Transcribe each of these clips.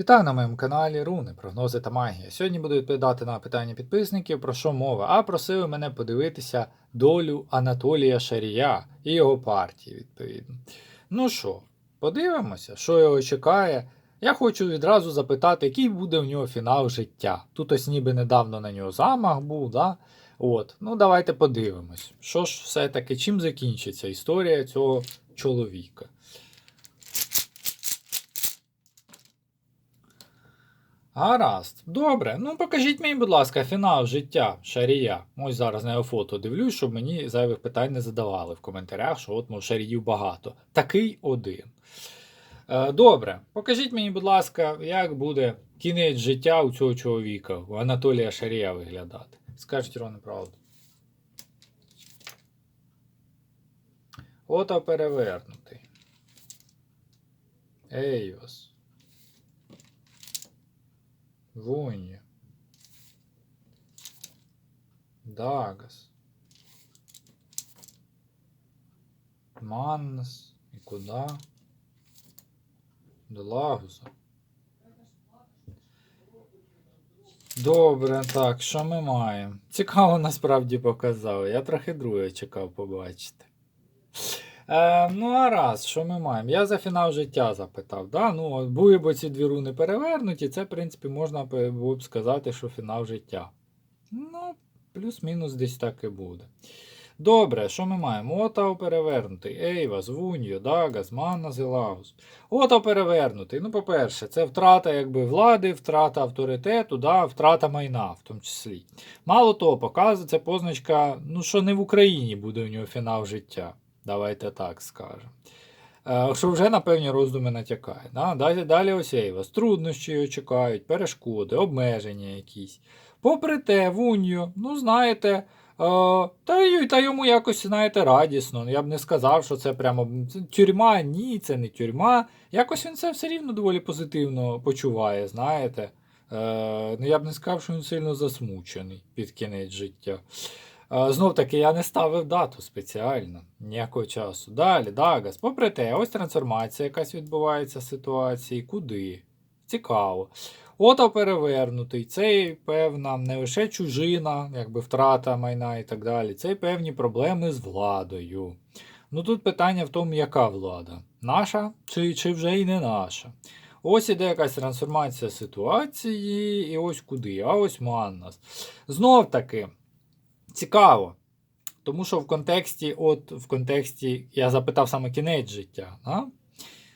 Вітаю на моєму каналі Руни, прогнози та магія. Сьогодні буду відповідати на питання підписників, про що мова, а просили мене подивитися долю Анатолія Шарія і його партії, відповідно. Ну що, подивимося, що його чекає. Я хочу відразу запитати, який буде в нього фінал життя. Тут ось ніби недавно на нього замах був, да? От, ну давайте подивимось, що ж все-таки чим закінчиться історія цього чоловіка. Гаразд, добре. Ну покажіть мені, будь ласка, фінал життя Шарія. Ось зараз на його фото дивлюсь, щоб мені зайвих питань не задавали в коментарях, що от мов Шаріїв багато. Такий один. Е, добре, покажіть мені, будь ласка, як буде кінець життя у цього чоловіка, у Анатолія Шарія виглядати. Скажіть Ровно правду. Ото перевернутий. Ейос. Вунья. Дагас. Маннас. І куди? До Лагуса. Добре, так, що ми маємо? Цікаво насправді показали. Я трохи друге чекав побачити. Е, ну, а раз, що ми маємо? Я за фінал життя запитав. Да? Ну, були б ці дві руни перевернуті, це, в принципі, можна було б сказати, що фінал життя. Ну, плюс-мінус десь так і буде. Добре, що ми маємо? Отав перевернутий. Ейвас, Вуньо, Дагас, Маннас і Лагус. Отав перевернутий. Ну, по-перше, це втрата якби, влади, втрата авторитету, да, втрата майна в тому числі. Мало того, показує це позначка, ну, що не в Україні буде у нього фінал життя. Давайте так скажемо. Е, Що вже на певні роздуми натякає. Да? Далі, далі ось Ейвас. Труднощі його чекають, перешкоди, обмеження якісь. Попри те, Вуньо, ну знаєте, е, та, та йому якось, знаєте, радісно. Я б не сказав, що це прямо тюрма, ні, це не тюрма. Якось він це все рівно доволі позитивно почуває, знаєте. Е, ну, я б не сказав, що він сильно засмучений під кінець життя. Знов таки, я не ставив дату спеціально, ніякого часу. Далі, Дагас. Попри те, ось трансформація якась відбувається ситуації. Куди? Цікаво. Ото перевернутий. Це певна не лише чужина, якби втрата майна і так далі. Це й певні проблеми з владою. Ну тут питання в тому, яка влада? Наша чи, чи вже й не наша? Ось іде якась трансформація ситуації, і ось куди. А ось Маннас. Знов таки, цікаво. Тому що в контексті, от в контексті, я запитав саме кінець життя. Да?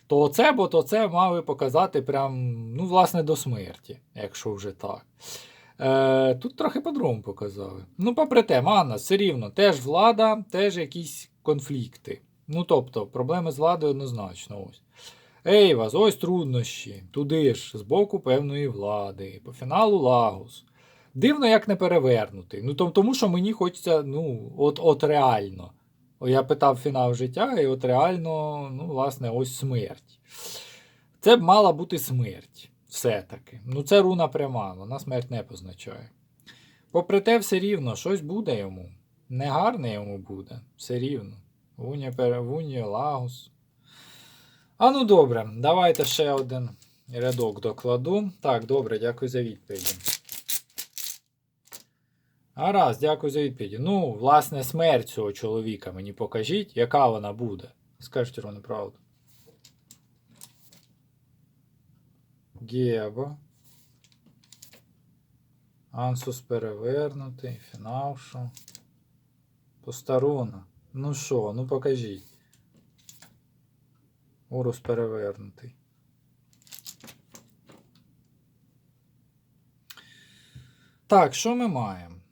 То оце, бо то це мали показати прям, ну, власне, до смерті, якщо вже так. Е, тут трохи по-другому показали. Ну, попри те, Манна, все рівно, теж влада, теж якісь конфлікти. Ну, тобто, проблеми з владою однозначно ось. Ейвас, ось труднощі. Туди ж, з боку певної влади. По фіналу Лагус. Дивно, як не перевернутий. Ну, тому що мені хочеться, ну, от, от реально. Я питав фінал життя, і от реально, ну, власне, ось смерть. Це б мала бути смерть. Все-таки. Ну, це руна пряма, вона смерть не позначає. Попри те, все рівно, щось буде йому. Негарне йому буде. Все рівно. Вуня, пере- Вуня, Лагус. А ну добре, давайте ще один рядок докладу. Так, добре, дякую за відповіді. Гаразд, дякую за відповіді. Ну, власне, смерть цього чоловіка мені покажіть, яка вона буде. Скажіть ровно правду. Геба. Ансус перевернутий. Фінал що? Постаруна. Ну що, ну покажіть. Урус перевернутий. Так, що ми маємо?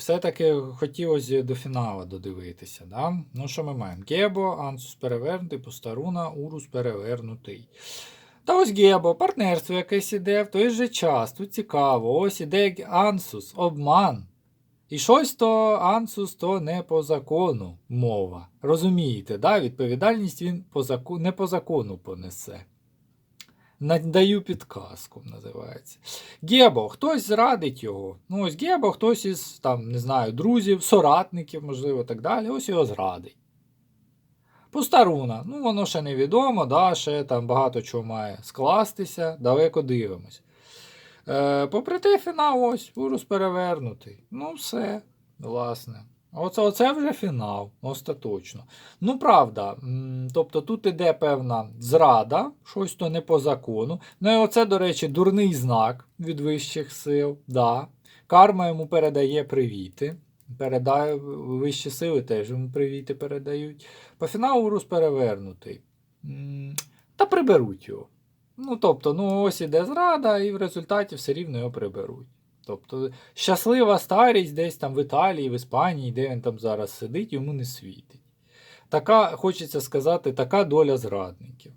Все-таки хотілося до фіналу додивитися. Да? Ну, що ми маємо? Гебо, Ансус перевернутий, Постаруна, Урус перевернутий. Та ось Гебо, партнерство якесь іде в той же час. Тут цікаво. Ось іде Ансус, обман. І щось то Ансус то не по закону мова. Розумієте, да? відповідальність він по заку... не по закону понесе. Надаю підказку, називається. Гебо, хтось зрадить його. Ну, ось Гебо, хтось із там, не знаю, друзів, соратників, можливо, так далі. Ось його зрадить. Постаруна, ну воно ще невідомо, да, ще там багато чого має скластися, далеко дивимось. Е, попри те, фінал ось, урус перевернутий. Ну, все, власне. Оце, оце вже фінал, остаточно. Ну, правда, тобто тут іде певна зрада, щось то не по закону. Ну і оце, до речі, дурний знак від вищих сил. Да. Карма йому передає привіти. Передає, вищі сили теж йому привіти передають. По фіналу урус перевернутий. Та приберуть його. Ну, тобто, ну ось іде зрада, і в результаті все рівно його приберуть. Тобто, щаслива старість десь там в Італії, в Іспанії, де він там зараз сидить, йому не світить. Така, хочеться сказати, така доля зрадників.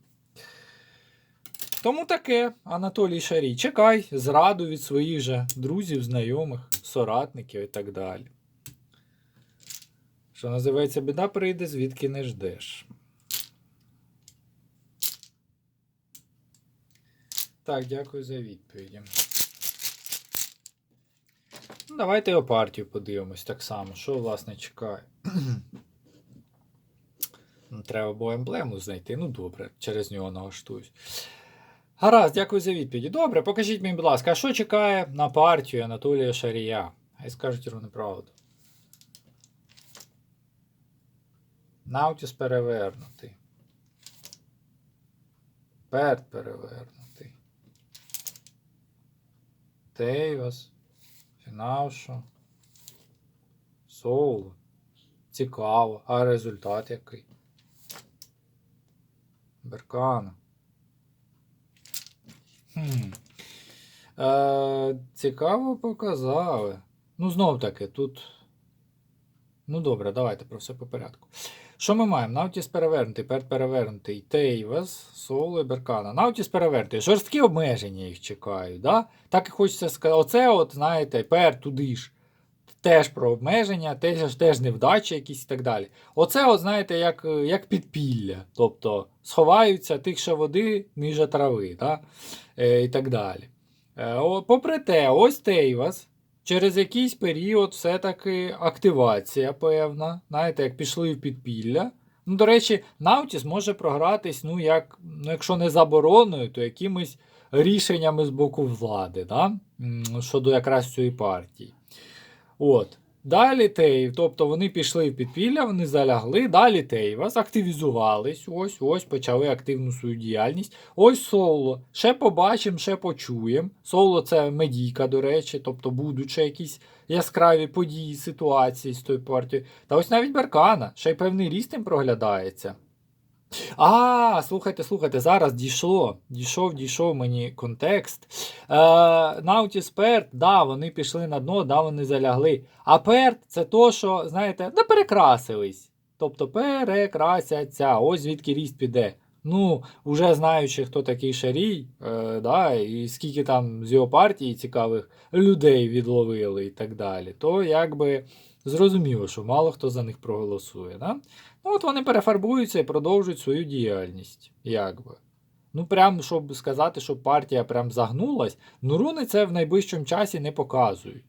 Тому таке, Анатолій Шарій, чекай зраду від своїх же друзів, знайомих, соратників і так далі. Що називається, біда прийде, звідки не ждеш. Так, дякую за відповіді. Ну, давайте його партію подивимось так само. Що, власне, чекає? Ну, Треба було емблему знайти. Ну, добре, через нього налаштуюсь. Гаразд, дякую за відповіді. Добре, покажіть мені, будь ласка, а що чекає на партію Анатолія Шарія? Хай скажуть йому неправду. Наутіс перевернутий. Перт перевернутий. Тейвас. Фінаушу. Соло. Цікаво. А результат який? Беркана. Хм. Е, цікаво показали. Ну, знов таки, тут. Ну, добре, давайте про все по порядку. Що ми маємо? Наутіс перевернутий, перт перевернутий, Тейвас, Соло і Беркана. Наутіс перевернутий. Жорсткі обмеження їх чекають. Да? Так і хочеться сказати. Оце, от, знаєте, пер туди ж. Теж про обмеження, теж, теж невдачі якісь і так далі. Оце, от, знаєте, як як підпілля. Тобто сховаються тихше води, ниже трави. Да? Е, і так далі. Е, о, попри те, ось Тейвас. Через якийсь період все-таки активація певна. Знаєте, як пішли в підпілля. Ну, до речі, Наутіс може програтись, ну, як, ну, якщо не забороною, то якимись рішеннями з боку влади, да? щодо якраз цієї партії. От. Далі Тейв, тобто вони пішли в підпілля, вони залягли, далі Тейва, активізувались, ось ось почали активну свою діяльність. Ось Соло. Ще побачимо, ще почуємо. Соло це медійка, до речі, тобто будуть ще якісь яскраві події, ситуації з тою партією. Та ось навіть Беркана, ще й певний ріст їм проглядається. А, слухайте, слухайте, зараз дійшло. Дійшов, дійшов мені контекст. Е, Наутіс Перт, да, вони пішли на дно, да, вони залягли. А перт це то, що, знаєте, да перекрасились. Тобто перекрасяться. Ось звідки ріст піде. Ну, вже знаючи, хто такий Шарій, е, да, і скільки там з його партії цікавих людей відловили і так далі, то якби зрозуміло, що мало хто за них проголосує. Да? Ну, от вони перефарбуються і продовжують свою діяльність. Якби. Ну, прям, щоб сказати, що партія прям загнулась, ну руни це в найближчому часі не показують.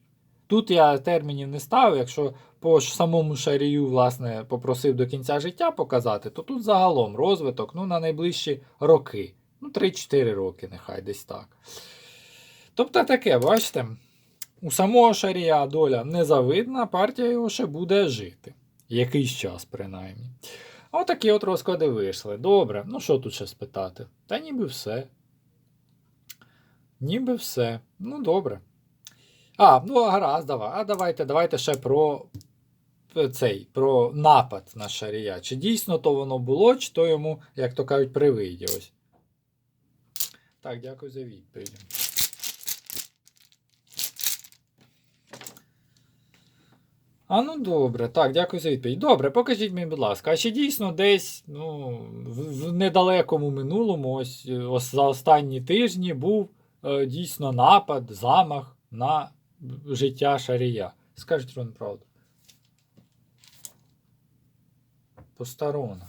Тут я термінів не ставив, якщо по самому шарію, власне, попросив до кінця життя показати, то тут загалом розвиток ну, на найближчі роки. Ну, 3-4 роки, нехай десь так. Тобто таке, бачите, у самого шарія доля незавидна, партія його ще буде жити. Якийсь час, принаймні. Отакі от розклади вийшли. Добре, ну що тут ще спитати? Та ніби все. Ніби все. Ну, добре. А, ну гаразд, давай. А давайте давайте ще про цей, про напад на шарія. Чи дійсно то воно було, чи то йому, як то кажуть, привиділось. Так, дякую за відповідь. А ну добре, так, дякую за відповідь. Добре, покажіть мені, будь ласка, а чи дійсно десь ну, в, недалекому минулому, ось, ось за останні тижні був е, дійсно напад, замах на життя Шарія? Скажіть вам правду. Посторона.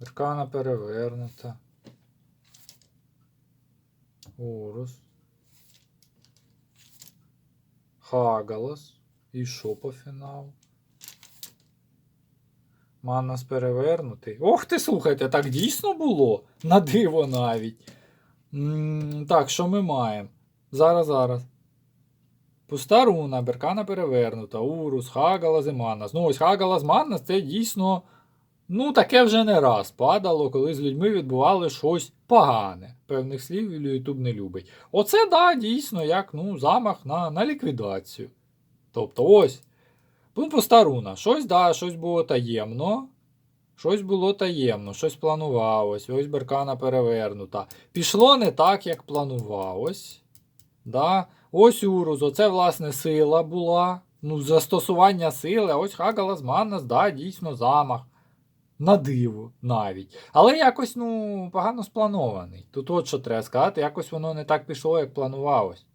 Веркана перевернута. Урус. Хагалас. І що по фіналу? Манас перевернутий. Ох ти, слухайте, так дійсно було? На диво навіть. м так, що ми маємо? Зараз, зараз. Пуста руна, беркана перевернута, Урус, Хагалас і Маннас. Ну, ось Хагалас Маннас це дійсно. Ну, таке вже не раз падало, коли з людьми відбували щось погане. Певних слів Ютуб не любить. Оце, да, дійсно, як ну, замах на, на ліквідацію. Тобто, ось. Ну, пуста руна. Щось, да, щось було таємно. Щось було таємно, щось планувалось. Ось беркана перевернута. Пішло не так, як планувалось. Да? Ось Урус, оце, власне, сила була. Ну, застосування сили, ось Хагалас Маннас, да, дійсно замах. На диво навіть. Але якось, ну, погано спланований. Тут от що треба сказати, якось воно не так пішло, як планувалось.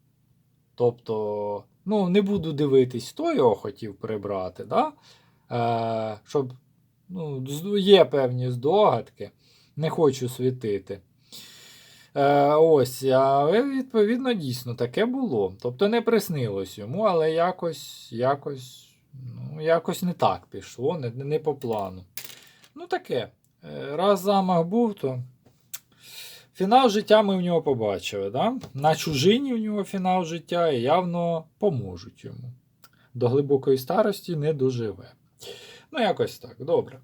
Тобто, ну, не буду дивитись, хто його хотів прибрати, да? е, щоб ну, є певні здогадки, не хочу світити. Е, ось, але відповідно дійсно таке було. Тобто не приснилось йому, але якось, якось, ну, якось не так пішло, не, не по плану. Ну таке. Е, Раз замах був, то. Фінал життя ми в нього побачили. Да? На чужині в нього фінал життя і явно поможуть йому. До глибокої старості не доживе. Ну, якось так, добре.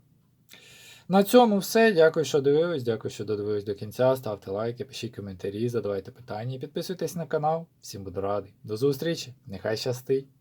На цьому все. Дякую, що дивились. Дякую, що додивились до кінця. Ставте лайки, пишіть коментарі, задавайте питання і підписуйтесь на канал. Всім буду радий. До зустрічі! Нехай щастить!